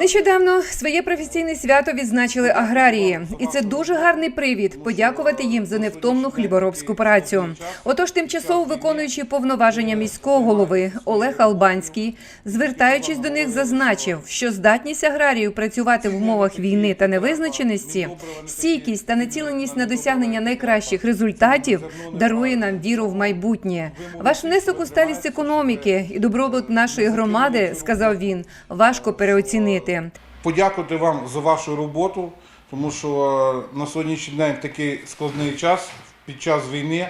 Нещодавно своє професійне свято відзначили аграрії, і це дуже гарний привід подякувати їм за невтомну хліборобську працю. Отож, тимчасово виконуючи повноваження міського голови Олег Албанський, звертаючись до них, зазначив, що здатність аграріїв працювати в умовах війни та невизначеності, стійкість та націленість на досягнення найкращих результатів дарує нам віру в майбутнє. Ваш внесок у сталість економіки і добробут нашої громади, сказав він, важко переоцінити. Подякувати вам за вашу роботу, тому що е, на сьогоднішній день такий складний час під час війни.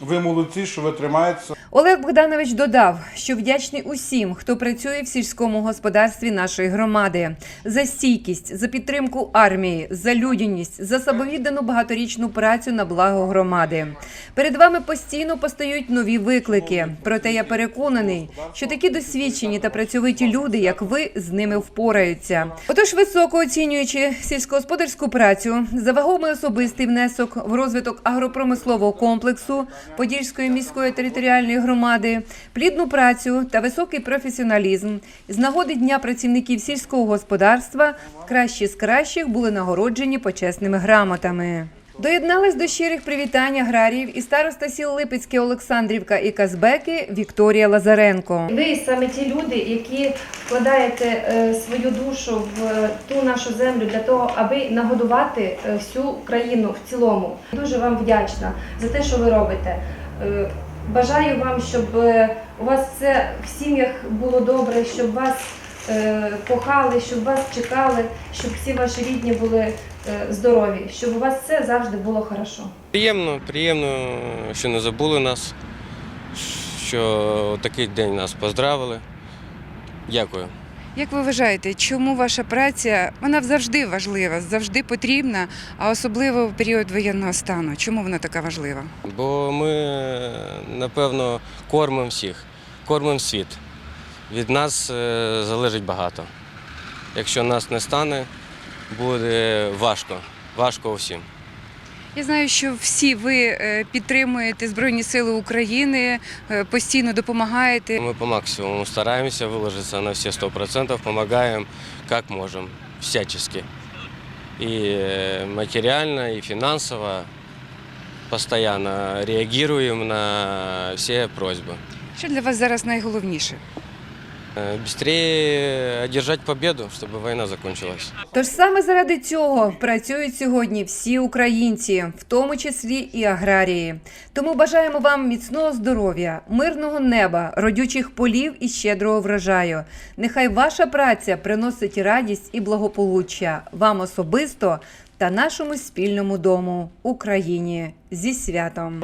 Ви молодці, що ви тримаєтеся. Олег Богданович додав, що вдячний усім, хто працює в сільському господарстві нашої громади, за стійкість, за підтримку армії, за людяність, за самовіддану багаторічну працю на благо громади. Перед вами постійно постають нові виклики. Проте я переконаний, що такі досвідчені та працьовиті люди, як ви, з ними впораються. Отож, високо оцінюючи сільськогосподарську працю, за вагомий особистий внесок в розвиток агропромислового комплексу Подільської міської територіальної громади, плідну працю та високий професіоналізм. З нагоди Дня працівників сільського господарства кращі з кращих були нагороджені почесними грамотами. Доєдналась до щирих привітань аграріїв і староста сіл Липецьке Олександрівка і Казбеки Вікторія Лазаренко. Ви саме ті люди, які вкладаєте е, свою душу в е, ту нашу землю для того, аби нагодувати е, всю країну в цілому. Дуже вам вдячна за те, що ви робите. Бажаю вам, щоб у вас все в сім'ях було добре, щоб вас кохали, щоб вас чекали, щоб всі ваші рідні були здорові, щоб у вас все завжди було хорошо. Приємно, приємно, що не забули нас, що такий день нас поздравили. Дякую. Як ви вважаєте, чому ваша праця вона завжди важлива, завжди потрібна, а особливо в період воєнного стану? Чому вона така важлива? Бо ми, напевно, кормимо всіх, кормимо світ. Від нас е, залежить багато. Якщо нас не стане, буде важко. Важко усім. Я знаю, що всі ви е, підтримуєте Збройні Сили України, е, постійно допомагаєте. Мы по максимуму стараемся выложиться на все сто процентов, помогаем как можем, всячески. И э, материально, и финансово постоянно реагируем на все просьбы. Що для вас зараз найголовніше? Э, Быстрее одержать победу, чтобы война закончилась. Тож саме заради цього працюють сьогодні всі українці, в тому числі і аграрії. Тому бажаємо вам міцного здоров'я, мирного неба, родючих полів і щедрого врожаю. Нехай ваша праця приносить радість і благополуччя вам особисто та нашому спільному дому Україні зі святом.